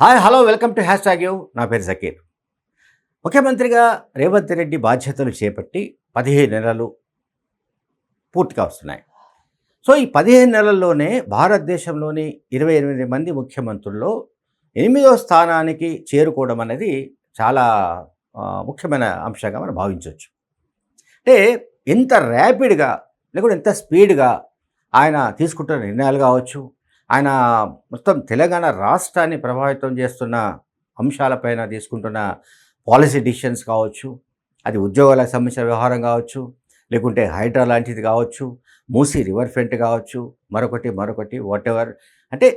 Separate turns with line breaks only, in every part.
Hi hello welcome to hashtag నా పేరు సకీర్ ముఖ్యమంత్రిగా రేవంత్ రెడ్డి బాధ్యతలు చేపట్టి పదిహేను నెలలు పూర్తిగా వస్తున్నాయి. సో ఈ పదిహేను నెలల్లోనే భారతదేశంలోని ఇరవై ఎనిమిది మంది ముఖ్యమంత్రుల్లో ఎనిమిదో స్థానానికి చేరుకోవడం అనేది చాలా ముఖ్యమైన అంశంగా మనం భావించవచ్చు. అంటే ఎంత ర్యాపిడ్గా లేకుంటే ఎంత స్పీడ్గా ఆయన తీసుకుంటున్న నిర్ణయాలు కావచ్చు ఆయన మొత్తం తెలంగాణ రాష్ట్రాన్ని ప్రభావితం చేస్తున్న అంశాలపైన తీసుకుంటున్న పాలసీ డిసిషన్స్ కావచ్చు అది ఉద్యోగాలకు సంబంధించిన వ్యవహారం కావచ్చు లేకుంటే హైడ్రా లాంటిది కావచ్చు మూసీ రివర్ ఫ్రంట్ కావచ్చు మరొకటి మరొకటి వాట్ ఎవర్ అంటే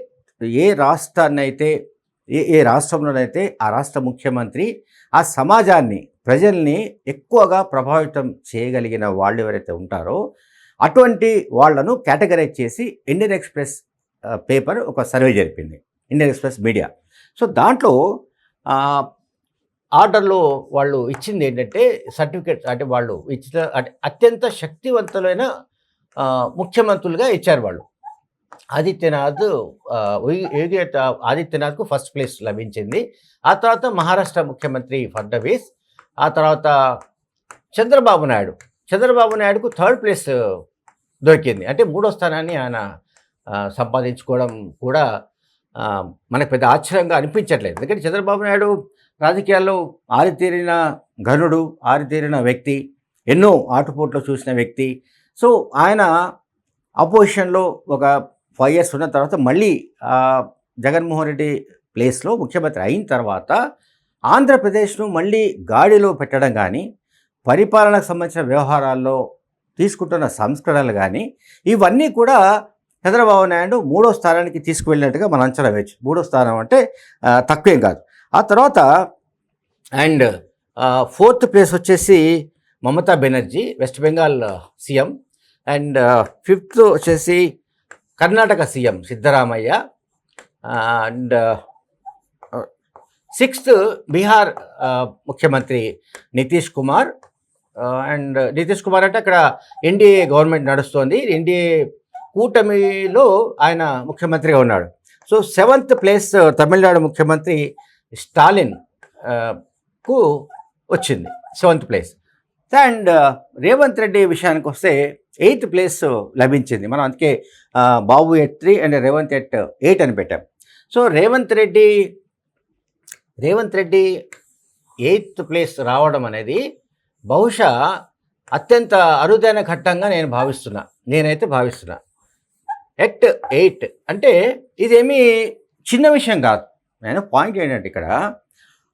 ఏ రాష్ట్రాన్ని అయితే ఏ ఏ రాష్ట్రంలోనైతే ఆ రాష్ట్ర ముఖ్యమంత్రి ఆ సమాజాన్ని ప్రజల్ని ఎక్కువగా ప్రభావితం చేయగలిగిన వాళ్ళు ఎవరైతే ఉంటారో అటువంటి వాళ్ళను కేటగరైజ్ చేసి ఇండియన్ ఎక్స్ప్రెస్ పేపర్ ఒక సర్వే జరిపింది ఇండియన్ ఎక్స్ప్రెస్ మీడియా. సో దాంట్లో ఆర్డర్లో వాళ్ళు ఇచ్చింది ఏంటంటే సర్టిఫికేట్ అంటే వాళ్ళు ఇచ్చిన అంటే అత్యంత శక్తివంతులైన ముఖ్యమంత్రులుగా ఇచ్చారు వాళ్ళు. ఆదిత్యనాథ్ యోగి- ఆదిత్యనాథ్కు ఫస్ట్ ప్లేస్ లభించింది. ఆ తర్వాత మహారాష్ట్ర ముఖ్యమంత్రి ఫడ్నవీస్ ఆ తర్వాత చంద్రబాబు నాయుడు. చంద్రబాబు నాయుడుకు థర్డ్ ప్లేస్ దొరికింది. అంటే మూడో స్థానాన్ని ఆయన సంపాదించుకోవడం కూడా మనకు పెద్ద ఆశ్చర్యంగా అనిపించట్లేదు. ఎందుకంటే చంద్రబాబు నాయుడు రాజకీయాల్లో ఆరితేరిన ఘనుడు ఆరితేరిన వ్యక్తి ఎన్నో ఆటుపోట్లు చూసిన వ్యక్తి. సో ఆయన అపోజిషన్లో ఒక ఫైవ్ ఇయర్స్ ఉన్న తర్వాత మళ్ళీ జగన్మోహన్ రెడ్డి ప్లేస్లో ముఖ్యమంత్రి అయిన తర్వాత ఆంధ్రప్రదేశ్ను మళ్ళీ గాడిలో పెట్టడం కానీ పరిపాలనకు సంబంధించిన వ్యవహారాల్లో తీసుకుంటున్న సంస్కరణలు కానీ ఇవన్నీ కూడా చంద్రబాబు నాయుడు మూడో స్థానానికి తీసుకువెళ్ళినట్టుగా మనం అంచనా వేయచ్చు. మూడో స్థానం అంటే తక్కువేం కాదు. ఆ తర్వాత అండ్ ఫోర్త్ ప్లేస్ వచ్చేసి Mamata Banerjee West Bengal CM. And fifth వచ్చేసి Karnataka CM Siddaramaiah. And sixth Bihar ముఖ్యమంత్రి నితీష్ కుమార్. అండ్ నితీష్ కుమార్ అంటే అక్కడ ఎన్డీఏ గవర్నమెంట్ నడుస్తోంది. ఎన్డీఏ కూటమిలో ఆయన ముఖ్యమంత్రిగా ఉన్నాడు. సో సెవెంత్ ప్లేస్ తమిళనాడు ముఖ్యమంత్రి స్టాలిన్కు వచ్చింది seventh place. And Revanth Reddy విషయానికి వస్తే ఎయిత్ ప్లేస్ లభించింది. మనం అందుకే Babu at three and Revanth at eight అని పెట్టాం. So Revanth Reddy Revanth Reddy eighth place రావడం అనేది బహుశా అత్యంత అరుదైన ఘట్టంగా నేను భావిస్తున్నా. నేనైతే భావిస్తున్నా. At eight. అంటే ఇదేమి చిన్న విషయం కాదు. నేను పాయింట్ ఏంటంటే ఇక్కడ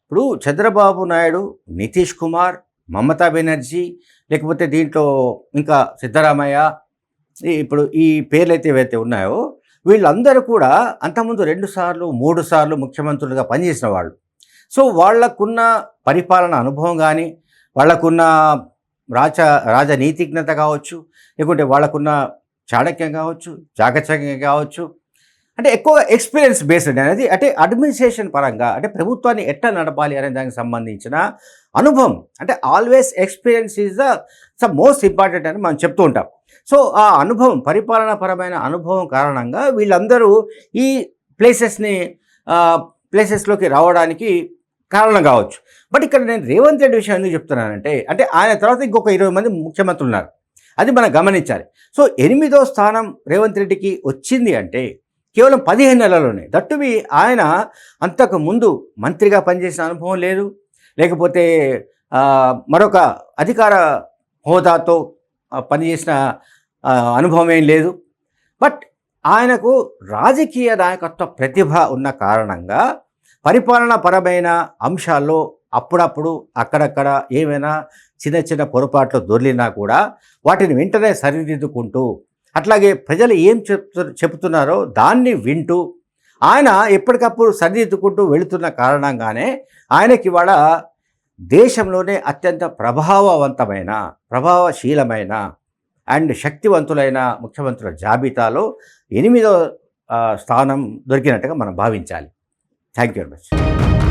ఇప్పుడు చంద్రబాబు నాయుడు నితీష్ కుమార్ మమతా బెనర్జీ లేకపోతే దీంట్లో ఇంకా సిద్ధరామయ్య ఇప్పుడు ఈ పేర్లు అయితే ఏవైతే ఉన్నాయో వీళ్ళందరూ కూడా అంతకుముందు రెండు సార్లు మూడు సార్లు ముఖ్యమంత్రులుగా పనిచేసిన వాళ్ళు. సో వాళ్ళకున్న పరిపాలన అనుభవం కానీ వాళ్ళకున్న రాజ రాజనీతిజ్ఞత కావచ్చు లేకుంటే వాళ్ళకున్న చాణక్యం కావచ్చు చాకచక్యం కావచ్చు. అంటే ఎక్కువ ఎక్స్పీరియన్స్ బేస్డ్ అనేది అంటే అడ్మినిస్ట్రేషన్ పరంగా అంటే ప్రభుత్వాన్ని ఎట్లా నడపాలి అనే దానికి సంబంధించిన అనుభవం. అంటే ఆల్వేస్ ఎక్స్పీరియన్స్ ఈజ్ ద స మోస్ట్ ఇంపార్టెంట్ అని మనం చెప్తూ ఉంటాం. సో ఆ అనుభవం పరిపాలనాపరమైన అనుభవం కారణంగా వీళ్ళందరూ ఈ ప్లేసెస్ని ప్లేసెస్లోకి రావడానికి కారణం కావచ్చు. బట్ ఇక్కడ నేను రేవంత్ రెడ్డి విషయం ఎందుకు చెప్తున్నానంటే అంటే ఆయన తర్వాత ఇంకొక ఇరవై మంది ముఖ్యమంత్రులు ఉన్నారు. అది మనం గమనించాలి. సో ఎనిమిదో స్థానం రేవంత్ రెడ్డికి వచ్చింది అంటే కేవలం పదిహేను నెలల్లోనే. దట్టువి ఆయన అంతకు ముందు మంత్రిగా పనిచేసిన అనుభవం లేదు. లేకపోతే మరొక అధికార హోదాతో పనిచేసిన అనుభవం ఏం లేదు. బట్ ఆయనకు రాజకీయ నాయకత్వ ప్రతిభ ఉన్న కారణంగా పరిపాలనా పరమైన అంశాల్లో అప్పుడప్పుడు అక్కడక్కడ ఏమైనా చిన్న చిన్న పొరపాట్లు దొర్లినా కూడా వాటిని వెంటనే సరిదిద్దుకుంటూ అట్లాగే ప్రజలు ఏం చెప్తు చెబుతున్నారో దాన్ని వింటూ ఆయన ఎప్పటికప్పుడు సరిదిద్దుకుంటూ వెళుతున్న కారణంగానే ఆయనకి ఇవాళ దేశంలోనే అత్యంత ప్రభావవంతమైన ప్రభావశీలమైన అండ్ శక్తివంతులైన ముఖ్యమంత్రుల జాబితాలో ఎనిమిదో స్థానం దొరికినట్టుగా మనం భావించాలి. Thank you very much.